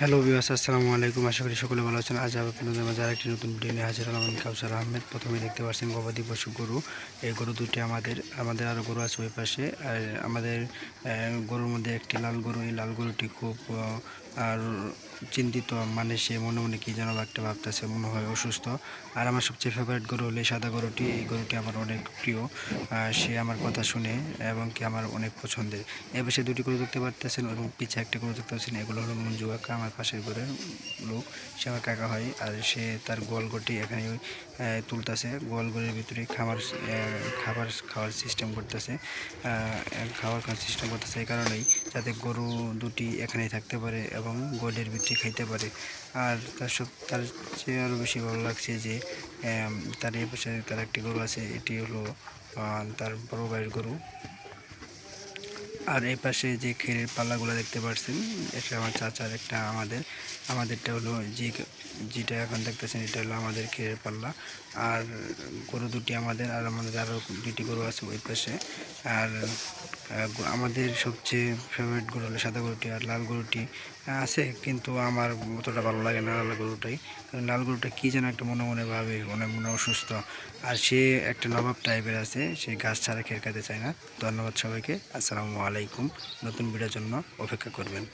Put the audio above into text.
Hello বিবাস আসসালামু আলাইকুম। আশা করি সকলে ভালো আছেন। আজ আপনাদের মাঝে আরেকটি নতুন ভিডিও নিয়ে হাজির হলাম। আমি কাউসার আহমেদ। প্রথমে দেখতে পাচ্ছেন গবাদি পশু গরু। এই গরু দুটি আমাদের আমাদের আরও গরু আছে ওই পাশে। আর আমাদের গরুর মধ্যে একটি লাল গরু। এই লাল গরুটি খুব আর চিন্তিত মানে সে মনে মনে কী যেন একটা ভাবতেছে, মনে হয় অসুস্থ। আর আমার সবচেয়ে ফেভারিট গরু হলো সাদা গরুটি। এই গরুটি আমার অনেক প্রিয়। সে আমার কথা শুনে এবং কি আমার অনেক পছন্দের। এবার সে দুটি গরু দেখতে পারতেছেন এবং পিছে একটা গরু দেখতে পাচ্ছেন। এগুলো হলো মঞ্জু আমার পাশের ঘরের লোক, সে আমার কাকা হয় আর সে তার গোয়ালগটি এখানে তুলতেছে। গোয়ালগড়ের ভিতরে খাবার খাবার খাওয়ার সিস্টেম করতেছে। খাবার খাওয়ার সিস্টেম করতেছে এই কারণেই যাতে গরু দুটি এখানেই থাকতে পারে এবং গোডের ভিতরে খাইতে পারে। আর তার সব, তার চেয়ে আরও বেশি ভালো লাগছে যে তার এই পাশে তার একটি গরু আছে, এটি হলো তার বড় ভাইয়ের গরু। আর এই পাশে যে খেরের পাল্লাগুলো দেখতে পাচ্ছেন এটা আমার চাচার একটা আমাদের, আমাদেরটা হলো যে যেটা এখন দেখতেছেন, এটা হলো আমাদের ক্ষীরের পাল্লা। আর গরু দুটি আমাদের, আর আমাদের আরও দুটি গরু আছে ওই পাশে। আর আমাদের সবচেয়ে ফেভারিট গরু হলো সাদা গরুটি আর লাল গরুটি আছে। কিন্তু আমার অতটা ভালো লাগে না লাল গরুটাই। কারণ লাল গরুটা কী যেন একটা মনে মনে ভাবে, মনে মনে অসুস্থ। আর সে একটা নবাব টাইপের আছে, সে গাছ ছাড়া খেয়ে খেতে চায় না। ধন্যবাদ সবাইকে। আসসালামু আলাইকুম। নতুন ভিডিওর জন্য অপেক্ষা করবেন।